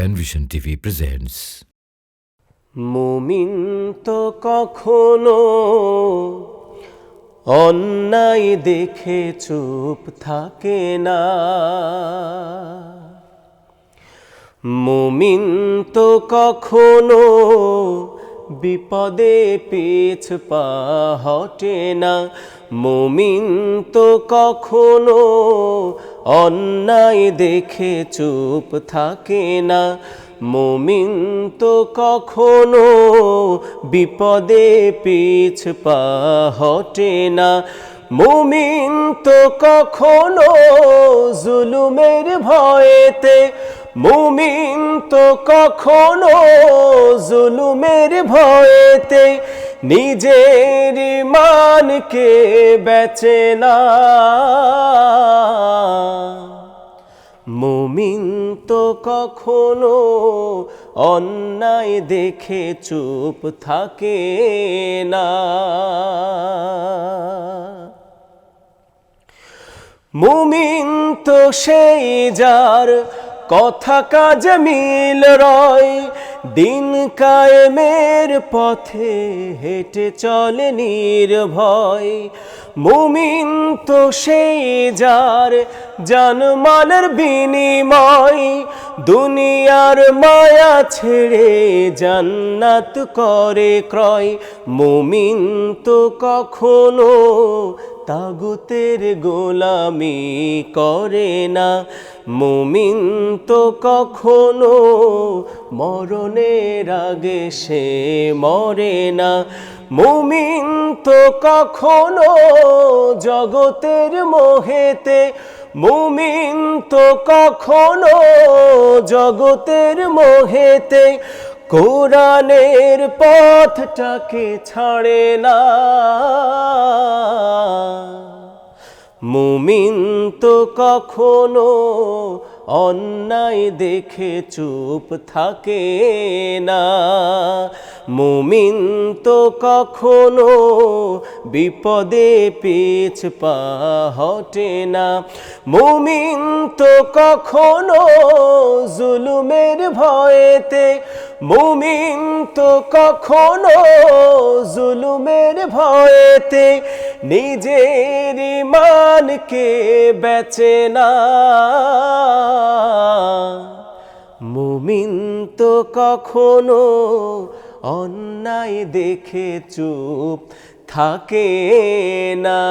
Penvision TV presents মুমিন তো কখনো অন্যায় দেখে চুপ থাকে না। মুমিন তো কখনো বিপদে পিছ পা হটে না। মুমিন তো কখনো অন্যায় দেখে চুপ থাকে না। মুমিন তো কখনো বিপদে পিছ পা হটে না। মুমিন তো কখনো জুলুমের ভয়েতে। মুমিন তো কখনো জুলুমের ভয়েতে। নিজের মানকে বেচে না। মুমিন তো কখনো অন্যায় দেখে চুপ থাকে না। মুমিন তো সেই যার কথা কাজ মিল রয় দিন কায়েমের পথে হেঁটে চলে নির্ভয়। মুমিন তো সেই যার জানমালের বিনিময়। দুনিয়ার মায়া ছেড়ে জান্নাত করে ক্রয়। মুমিন তো কখনো তাগুতের গোলামি করে না। মুমিন তো কখনো মরণের আগে সে মরে না। মুমিন তো কখনো জগতের মোহেতে। মুমিন তো কখনো জগতের মোহেতে। কোরআনের পথটাকে ছাড়ে না। তো কখনো অন্যায় দেখে চুপ থাকে না। মুমিন তো কখনো বিপদে পিছ পা হটে না। মুমিন তো কখনো জুলুমের ভয়েতে। মুমিন তো কখনো জুলুমের ভয়েতে। নিজের মানকে বেচে না। মুমিন তো কখনো অন্যায় দেখে চুপ থাকে না।